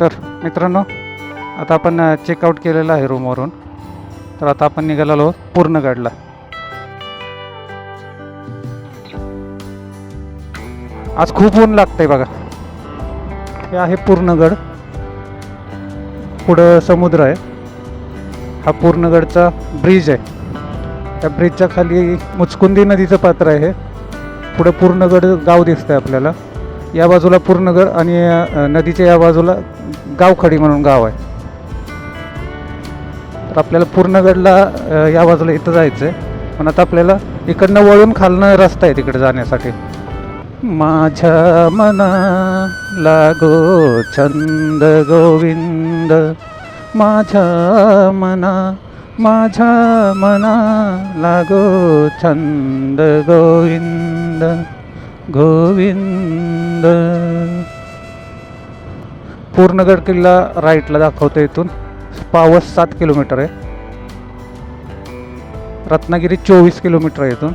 तर मित्रांनो आता आपण चेकआउट केलेलं आहे रूमवरून तर आता आपण निघालेलो पूर्णगडला. आज खूप ऊन लागतंय बघा. हे आहे पूर्णगड. पुढं समुद्र आहे. हा पूर्णगडचा ब्रिज आहे. त्या ब्रिजच्या खाली मुचकुंदी नदीचं पात्र आहे पुढं पूर्णगड गाव दिसतंय आपल्याला. या बाजूला पूर्णगड आणि नदीच्या या बाजूला गावखडी म्हणून गाव आहे. तर आपल्याला पूर्णगडला या बाजूला इथं जायचं आहे पण आता आपल्याला इकडनं वळून खालनं रस्ता आहे तिकडे जाण्यासाठी. माझ्या मना लागो छंद गोविंद. माझ्या मना माझ्या मना लागो छंद गोविंद. गोविंद. पूर्णगड किल्ला राईटला दाखवतो इथून. पावस सात किलोमीटर आहे. रत्नागिरी चोवीस किलोमीटर आहे इथून.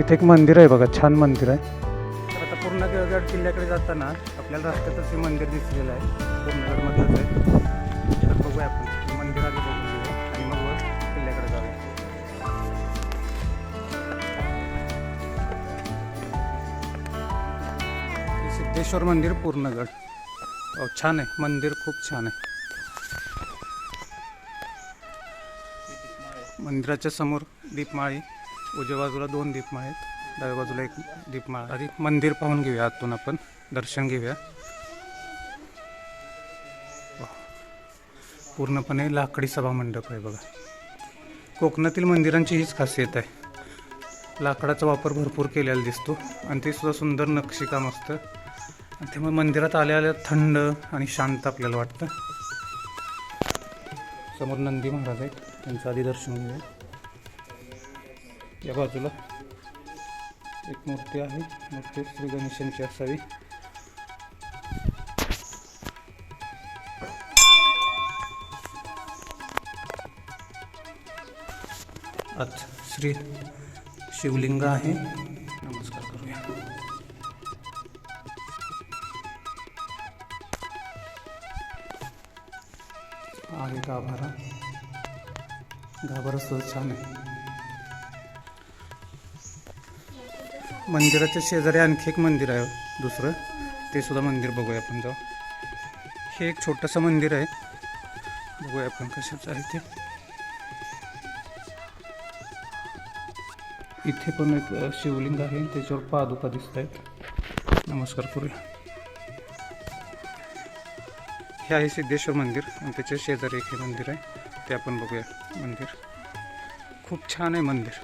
इथे एक मंदिर आहे बघा छान मंदिर आहे. पूर्णगड किल्ल्याकडे जाताना आपल्याला रस्त्यातच हे मंदिर दिसलेलं आहे. पूर्णगडमधलंच आहे. तर बघूया आपण. मंदिर आधी बघून घेऊया आणि मग वर किल्ल्याकडे जाऊया. सिद्धेश्वर मंदिर पूर्णगड. अहो, छान आहे. मंदिर खूप छान आहे. मंदिराच्या समोर दीपमाळी. उजव्या बाजूला दोन दीपमाळ आहेत. डाव्या बाजूला एक दीपमाळा आधी मंदिर पाहून घेऊया आतून आपण. दर्शन घेऊया. पूर्णपणे लाकडी सभा मंडप आहे बघा. कोकणातील मंदिरांची हीच खासियत आहे. लाकडाचा वापर भरपूर केलेला दिसतो आणि ते सुद्धा सुंदर नक्षीकाम असतं. आणि त्यामुळे मंदिरात आल्या आल्या थंड आणि शांत आपल्याला वाटतं. समोर नंदी महाराज आहेत. त्यांचं आधी दर्शन घेऊया. या बाजूला. एक मूर्ती आहे. मूर्ती श्री गणेशांची असावी. अच्छा श्री शिवलिंग आहे. नमस्कार करूया. आहे गाभारा गाभारा सुद्धा छान आहे. मंदिराच्या शेजारी आणखी एक मंदिर आहे दुसरं. ते सुद्धा मंदिर बघूया आपण जाऊ. हे एक छोटंसं मंदिर आहे. बघूया आपण कशाचं आहे ते इथे पण एक शिवलिंग आहे. त्याच्यावर पादुका दिसत आहेत नमस्कार करूया. हे आहे सिद्धेश्वर मंदिर आणि त्याच्या शेजारी एक हे मंदिर आहे. ते आपण बघूया. मंदिर. खूप छान आहे मंदिर.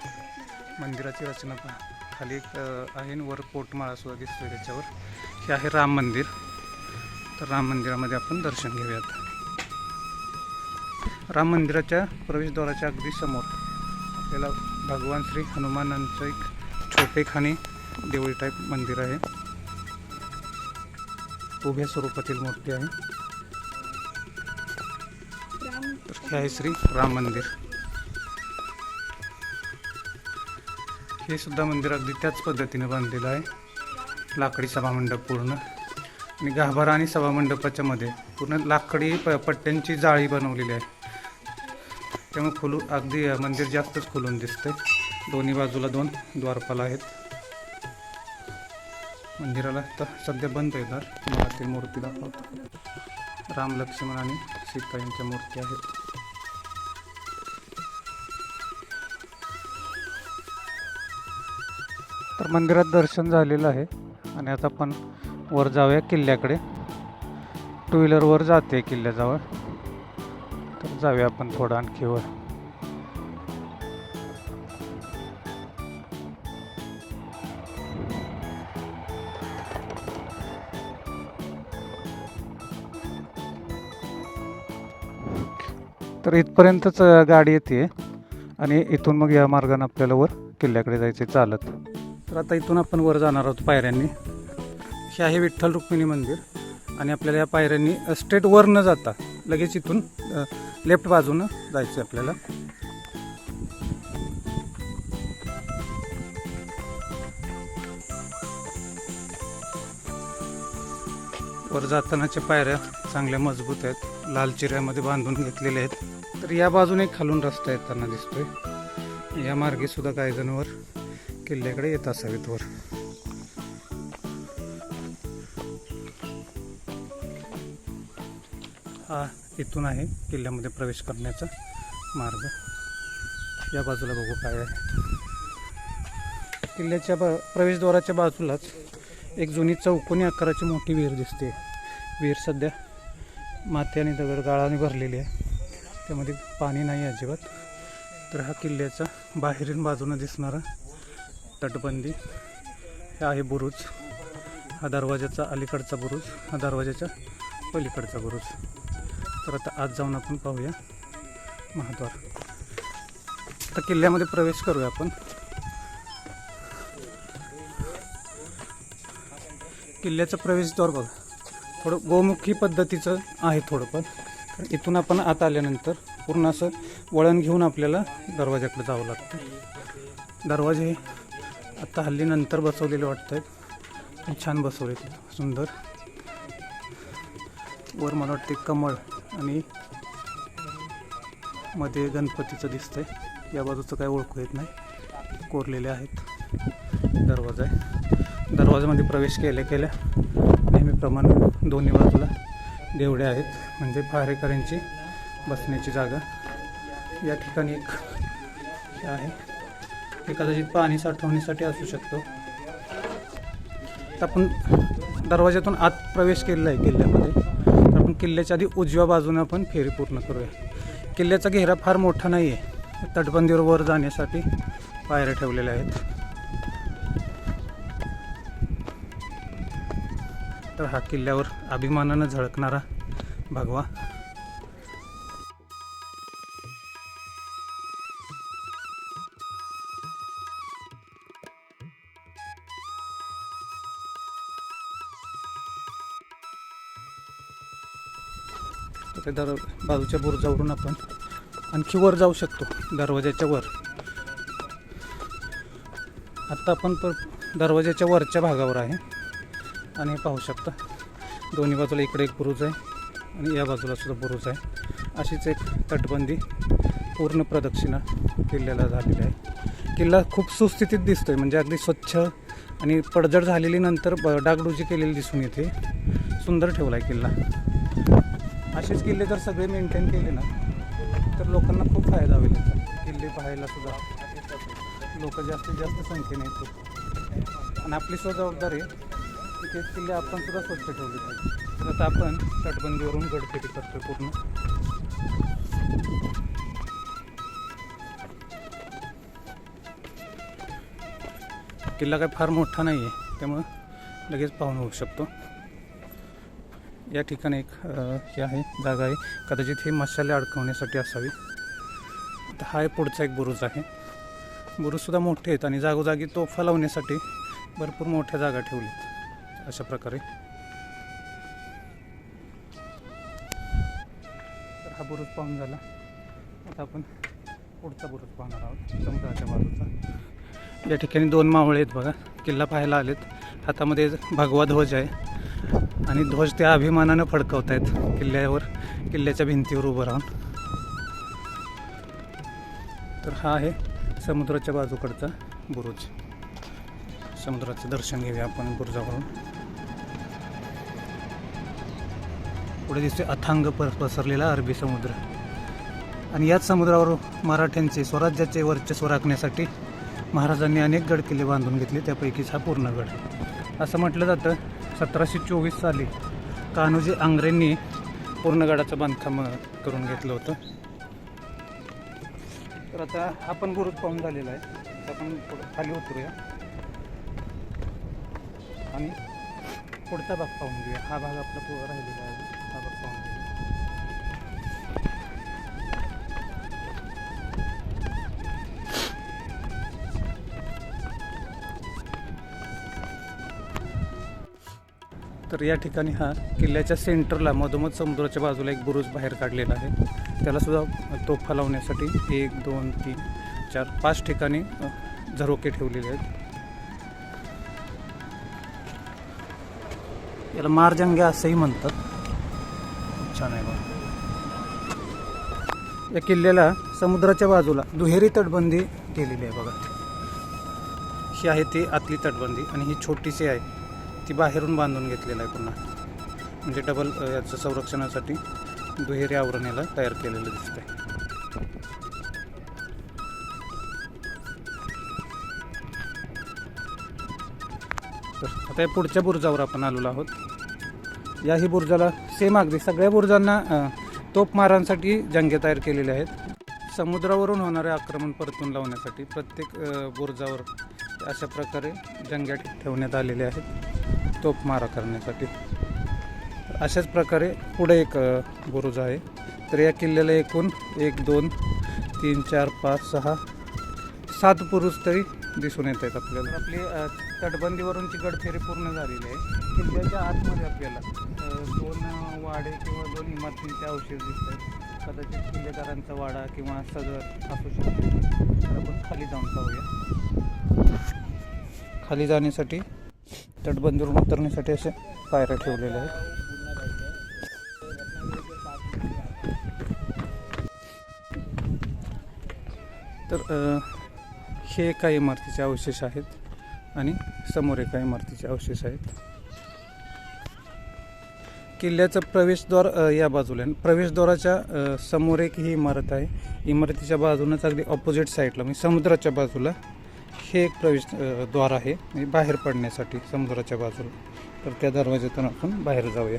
मंदिराची रचना पहा खाली एक आहे वर पोटमाळा सुद्धा दिसतोय त्याच्यावर. हे आहे राम मंदिर. तर राम मंदिरामध्ये आपण दर्शन घेऊयात. राम मंदिराच्या प्रवेशद्वाराच्या अगदी समोर आपल्याला भगवान श्री हनुमानांचं एक छोटेखानी देवळी टाईप मंदिर आहे. उभ्या स्वरूपातील मूर्ती आहे. हे आहे श्री राम मंदिर. हे सुद्धा मंदिर अगदी त्याच पद्धतीने बांधलेलं आहे. लाकडी सभामंडप पूर्ण. आणि गाभारा आणि सभामंडपाच्या मध्ये पूर्ण लाकडी प पट्ट्यांची जाळी बनवलेली आहे. त्यामुळे खुलू अगदी मंदिर जास्तच खुलून दिसतंय. दोन्ही बाजूला दोन द्वारपाल आहेत. मंदिराला तर सध्या बंद आहे दार. तुम्हाला ते मूर्ती दाखवतो. राम लक्ष्मण आणि सीता यांच्या मूर्ती आहेत. तर मंदिरात दर्शन झालेलं आहे. आणि आता आपण वर जाऊया किल्ल्याकडे. टू व्हीलरवर जाते किल्ल्याजवळ. तर जाऊया आपण थोडं आणखी वर. तर इथपर्यंतच गाडी येते. आणि इथून मग या मार्गाने आपल्याला वर किल्ल्याकडे जायचे चालत. तर आता इथून आपण वर जाणार आहोत पायऱ्यांनी. हे आहे विठ्ठल रुक्मिणी मंदिर आणि आपल्याला या पायऱ्यांनी स्ट्रेट वर न जाता लगेच इथून लेफ्ट बाजूनं जायचं आहे आपल्याला. वर जातानाच्या पायऱ्या चांगल्या मजबूत आहेत. लाल चिऱ्यामध्ये बांधून घेतलेल्या आहेत. तर या बाजूने खालून रस्ता येताना दिसतोय. या मार्गे सुद्धा काही जणवर किल्ल्याकडे येत असावेत वर. हा इथून आहे किल्ल्यामध्ये प्रवेश करण्याचा मार्ग. या बाजूला बघू काय आहे. किल्ल्याच्या बा प्रवेशद्वाराच्या बाजूलाच एक जुनी चौकोनी आकाराची मोठी विहीर दिसते. विहीर सध्या माती आणि दगड गाळाने भरलेली आहे. त्यामध्ये पाणी नाही अजिबात. तर हा किल्ल्याचा बाहेरील बाजूनं दिसणारा तटबंदी. हे आहे बुरुज. हा दरवाजाचा अलीकडचा बुरुज. हा दरवाजाच्या पलीकडचा बुरुज. तर आता आज जाऊन आपण पाहूया महाद्वार. आता किल्ल्यामध्ये प्रवेश करूया आपण. किल्ल्याचं प्रवेशद्वार बघा. थोडं गोमुखी पद्धतीचं आहे थोडं पण. कारण इथून आपण आत आल्यानंतर पूर्ण असं वळण घेऊन आपल्याला दरवाजाकडे जावं लागतं. दरवाजे आता हल्ली नंतर बसवलेले वाटत आहेत छान बसवले सुंदर. वर मला वाटते कमळ आणि मध्ये गणपतीचं दिसतंय. या बाजूचं काय ओळखू येत नाही. कोरलेले आहेत. दरवाजा आहे. दरवाजामध्ये प्रवेश केल्या केल्या नेहमीप्रमाणे दोन्ही बाजूला देवड्या आहेत. म्हणजे पहारेकऱ्यांची बसण्याची जागा. या ठिकाणी एक हे आहे. हे कदाचित पाणी साठवण्यासाठी असू शकतो. तर आपण दरवाज्यातून आत प्रवेश केलेला आहे किल्ल्यामध्ये. तर आपण किल्ल्याच्या आधी उजव्या बाजूने आपण फेरी पूर्ण करूया. किल्ल्याचा घेरा फार मोठा नाही आहे तटबंदीवर वर जाण्यासाठी पायऱ्या ठेवलेल्या आहेत. तर हा किल्ल्यावर अभिमानानं झळकणारा भगवा त्या दर बाजूच्या बुरुजावरून आपण आणखी वर जाऊ शकतो दरवाजाच्या वर. आत्ता आपण पर दरवाजाच्या वरच्या भागावर आहे. आणि पाहू शकता दोन्ही बाजूला इकडे एक बुरुज आहे आणि या बाजूला सुद्धा बुरुज आहे. अशीच एक तटबंदी पूर्ण प्रदक्षिणा किल्ल्याला झालेली आहे. किल्ला खूप सुस्थितीत दिसतो आहे म्हणजे अगदी स्वच्छ आणि पडझड झालेली नंतर ब- डागडुजी केलेली दिसून येते. सुंदर ठेवला आहे किल्ला. असेच किल्ले जर सगळे मेंटेन केले ना तर लोकांना खूप फायदा होईल. त्याचा किल्ले पाहायला सुद्धा. लोक जास्तीत जास्त संख्येने येतील आणि आपली स्वजबाबदारी जबाबदारी की ते किल्ले आपण सुद्धा स्वच्छ ठेवले पाहिजे. तर आता आपण तटबंदीवरून गडफेरी करतो पूर्ण. किल्ला काय फार मोठा नाही आहे त्यामुळं लगेच पाहून होऊ शकतो. या ठिकाणी एक हे आहे जागा आहे. कदाचित हे मसाले अडकवण्यासाठी असावी. हा आहे पुढचा एक बुरुज आहे. बुरुजसुद्धा मोठे आहेत आणि जागोजागी तोफा लावण्यासाठी भरपूर मोठ्या जागा ठेवल्यात अशा प्रकारे. तर हा बुरुज पाहून झाला. आता आपण पुढचा बुरुज पाहणार आहोत समुद्राच्या बाजूचा. या ठिकाणी दोन मावळे आहेत बघा. किल्ला पाहायला आलेत. हातामध्ये भगवा ध्वज आहे. आणि ध्वज त्या अभिमानानं फडकवत आहेत किल्ल्यावर किल्ल्याच्या भिंतीवर उभं राहून. तर हा आहे समुद्राच्या बाजूकडचा बुरुज. समुद्राचं दर्शन घेऊया आपण बुरुजावरून. पुढे दिसते अथांग प- पसरलेला अरबी समुद्र. आणि याच समुद्रावर मराठ्यांचे स्वराज्याचे वर्चस्व राखण्यासाठी महाराजांनी अनेक गड किल्ले बांधून घेतले त्यापैकीच हा पूर्णगड असं म्हटलं जातं सतराशे चोवीस साली कान्होजी आंग्रेंनी पूर्णगडाचं बांधकाम करून घेतलं होतं. तर आता हा पण बुरुज पाहून झालेला आहे. तर आपण खाली उतरूया. आणि पुढचा भाग पाहून घेऊया. हा भाग आपला पुढं राहिलेला आहे. हा भाग पाहून घेऊया. तर या ठिकाणी हा किल्ल्याच्या सेंटरला मधोमध समुद्राच्या बाजूला एक बुरुज बाहेर काढलेला आहे. त्याला सुद्धा तोफा लावण्यासाठी एक दोन तीन चार पाच ठिकाणी झरोके ठेवलेले आहेत. याला मारजंग्या असंही म्हणतात. खूप छान आहे बघा. या किल्ल्याला समुद्राच्या बाजूला दुहेरी तटबंदी केलेली आहे बघा. ही आहे ती आतली तटबंदी आणि ही छोटीशी आहे. ती बाहेरून बांधून घेतलेलं आहे पुन्हा. म्हणजे डबल याचं संरक्षणासाठी दुहेरी आवरण याला तयार केलेलं दिसतंय. तर आता या पुढच्या बुर्जावर आपण आलेलो आहोत. याही बुर्जाला सेम अगदी सगळ्या बुर्जांना तोपमारांसाठी जंगे तयार केलेले आहेत. समुद्रावरून होणारे आक्रमण परतून लावण्यासाठी प्रत्येक बुर्जावर अशा प्रकारे जंग्या ठेवण्यात आलेल्या आहेत. तोपमारा करण्यासाठी. अशाच प्रकारे पुढे एक बुरुज आहे. तर या किल्ल्याला एकूण एक दोन तीन चार पाच सहा सात बुरुज तरी दिसून येत आहेत आपल्याला. आपली तटबंदीवरूनची गडफेरी पूर्ण झालेली आहे किल्ल्याच्या आतमध्ये आपल्याला दोन वाडे किंवा दोन इमारतींचे अवशेष दिसत आहेत. कदाचित किल्लेदारांचा वाडा किंवा सदर असू शकतो. तर आपण खाली जाऊन पाहूया. खाली जाण्यासाठी तटबंदीवरून उतरण्यासाठी असे पायऱ्या ठेवलेल्या आहेत. तर हे एका इमारतीचे अवशेष आहेत आणि समोर एका इमारतीचे अवशेष आहेत. किल्ल्याचं प्रवेशद्वार या बाजूला आहे. प्रवेशद्वाराच्या समोर एक ही इमारत आहे. इमारतीच्या बाजूनच अगदी ऑपोजिट साईडला म्हणजे समुद्राच्या बाजूला हे एक प्रवेश द्वार आहे. म्हणजे बाहेर पडण्यासाठी समुद्राच्या बाजूला. तर त्या दरवाज्यातून आपण बाहेर जाऊया.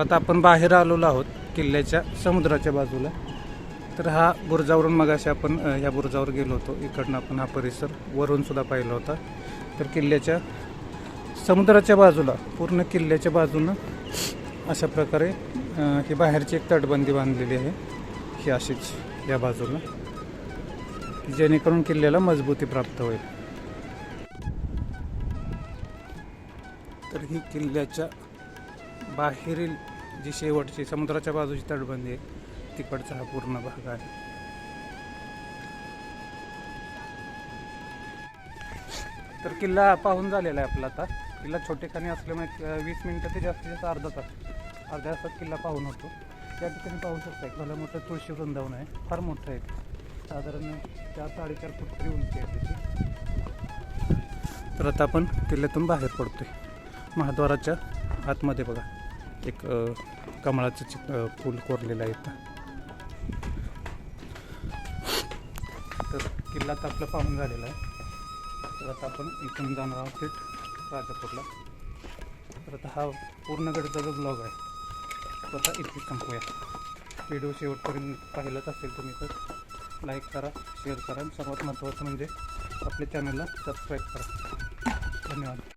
आता आपण बाहेर आलेलो आहोत किल्ल्याच्या समुद्राच्या बाजूला. तर हा बुरुजावरून मगाशी आपण ह्या या गेलो होतो. इकडनं आपण हा परिसर वरूनसुद्धा पाहिला होता. तर किल्ल्याच्या समुद्राच्या बाजूला पूर्ण किल्ल्याच्या बाजूनं अशा प्रकारे ही बाहेरची एक तटबंदी बांधलेली आहे. ही अशीच या बाजूला की जेणेकरून किल्ल्याला मजबूती प्राप्त होईल. तर ही किल्ल्याच्या बाहेरील जी शेवटची समुद्राच्या बाजूची तटबंदी आहे तिकडचा हा पूर्ण भाग आहे. तर किल्ला पाहून झालेला आहे आपला आता. किल्ला छोटेखानी असल्यामुळे वीस मिनिटं ते जास्तीत जास्त अर्धा तास अर्ध्या तासात किल्ला पाहून होतो. त्या ठिकाणी पाहू शकता एक भलं मोठं तुळशी वृंदावन आहे. फार मोठं आहे. साधारण चार साडेचार फूट तरी उंची आहे त्याची. तर आता आपण किल्ल्यातून बाहेर पडतोय. महाद्वाराच्या आतमध्ये बघा. एक कमळाचं चित फूल कोरलेलं आहे तर किल्ला तर आपला पाहून झालेला आहे. तर आता आपण इथून जाणार आहोत थेट राजापूरला. तर आता हा पूर्ण गडचा जो ब्लॉग आहे स्वतः आता संपूया. व्हिडिओ शेवटपर्यंत पाहिलंच असेल तुम्ही तर लाईक करा शेअर करा. सर्वात महत्त्वाचं म्हणजे आपल्या चॅनलला सबस्क्राईब करा. धन्यवाद.